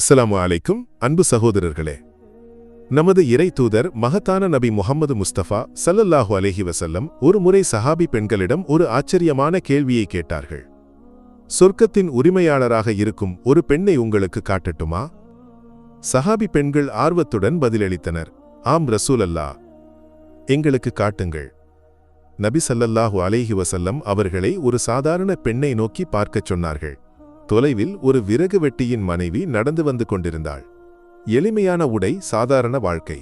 அஸ்ஸலாமு அலைக்கும் அன்பு சகோதரர்களே. நமது இறை தூதர் மகத்தான நபி முஹம்மது முஸ்தபா சல்லல்லாஹு அலஹி வசல்லம் ஒரு முறை சஹாபி பெண்களிடம் ஒரு ஆச்சரியமான கேள்வியை கேட்டார்கள். சொர்க்கத்தின் உரிமையாளராக இருக்கும் ஒரு பெண்ணை உங்களுக்கு காட்டட்டுமா? சஹாபி பெண்கள் ஆர்வத்துடன் பதிலளித்தனர். ஆம் ரசூலல்லா. எங்களுக்கு காட்டுங்கள். நபி சல்லல்லாஹு அலேஹி வசல்லம் அவர்களை ஒரு சாதாரண பெண்ணை நோக்கி பார்க்கச் சொன்னார்கள். தொலைவில் ஒரு விறகு வெட்டியின் மனைவி நடந்து வந்து கொண்டிருந்தாள். எளிமையான உடை சாதாரண வாழ்க்கை.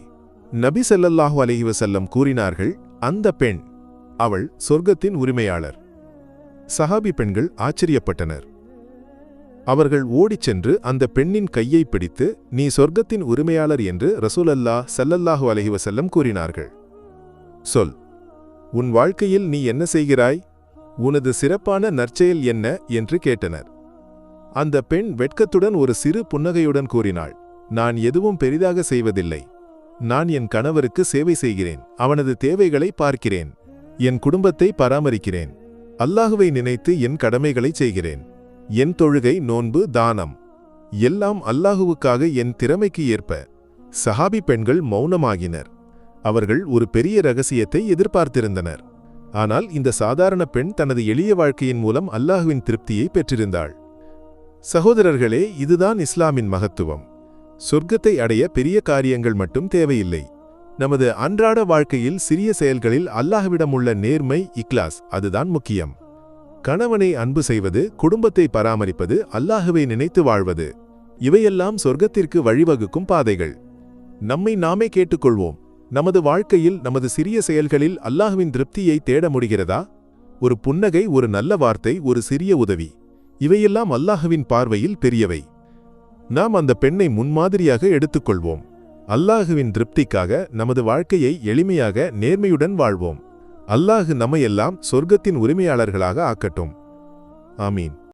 நபி செல்லல்லாஹு அலைஹி செல்லம் கூறினார்கள் அந்த பெண் அவள் சொர்க்கத்தின் உரிமையாளர். சஹாபி பெண்கள் ஆச்சரியப்பட்டனர். அவர்கள் ஓடிச் சென்று அந்த பெண்ணின் கையை பிடித்து நீ சொர்க்கத்தின் உரிமையாளர் என்று ரசூலல்லா ஸல்லல்லாஹு அலைஹி வஸல்லம் கூறினார்கள். சொல் உன் வாழ்க்கையில் நீ என்ன செய்கிறாய்? உனது சிறப்பான நற்செயல் என்ன? என்று கேட்டனர். அந்த பெண் வெட்கத்துடன் ஒரு சிறு புன்னகையுடன் கூறினாள் நான் எதுவும் பெரிதாக செய்வதில்லை. நான் என் கணவருக்கு சேவை செய்கிறேன். அவனது தேவைகளை பார்க்கிறேன். என் குடும்பத்தை பராமரிக்கிறேன். அல்லாஹுவை நினைத்து என் கடமைகளை செய்கிறேன். என் தொழுகை நோன்பு தானம். எல்லாம் அல்லாஹுவுக்காக என் திறமைக்கு ஏற்ப. சஹாபி பெண்கள் மௌனமாகினர். அவர்கள் ஒரு பெரிய ரகசியத்தை எதிர்பார்த்திருந்தனர். ஆனால் இந்த சாதாரண பெண் தனது எளிய வாழ்க்கையின் மூலம் அல்லாஹுவின் திருப்தியை பெற்றிருந்தாள். சகோதரர்களே இதுதான் இஸ்லாமின் மகத்துவம். சொர்க்கத்தை அடைய பெரிய காரியங்கள் மட்டும் தேவையில்லை. நமது அன்றாட வாழ்க்கையில் சிறிய செயல்களில் அல்லாஹ்விடம் உள்ள நேர்மை இக்லாஸ் அதுதான் முக்கியம். கணவனை அன்பு செய்வது குடும்பத்தை பராமரிப்பது அல்லாஹுவை நினைத்து வாழ்வது இவையெல்லாம் சொர்க்கத்திற்கு வழிவகுக்கும் பாதைகள். நம்மை நாமே கேட்டுக்கொள்வோம். நமது வாழ்க்கையில் நமது சிறிய செயல்களில் அல்லாஹுவின் திருப்தியை தேட முடிகிறதா? ஒரு புன்னகை ஒரு நல்ல வார்த்தை ஒரு சிறிய உதவி. இவையெல்லாம் அல்லாஹுவின் பார்வையில் பெரியவை. நாம் அந்த பெண்ணை முன்மாதிரியாக எடுத்துக்கொள்வோம். அல்லாஹுவின் திருப்திக்காக நமது வாழ்க்கையை எளிமையாக நேர்மையுடன் வாழ்வோம். அல்லாஹு நம்மையெல்லாம் சொர்க்கத்தின் உரிமையாளர்களாக ஆக்கட்டும். ஆமீன்.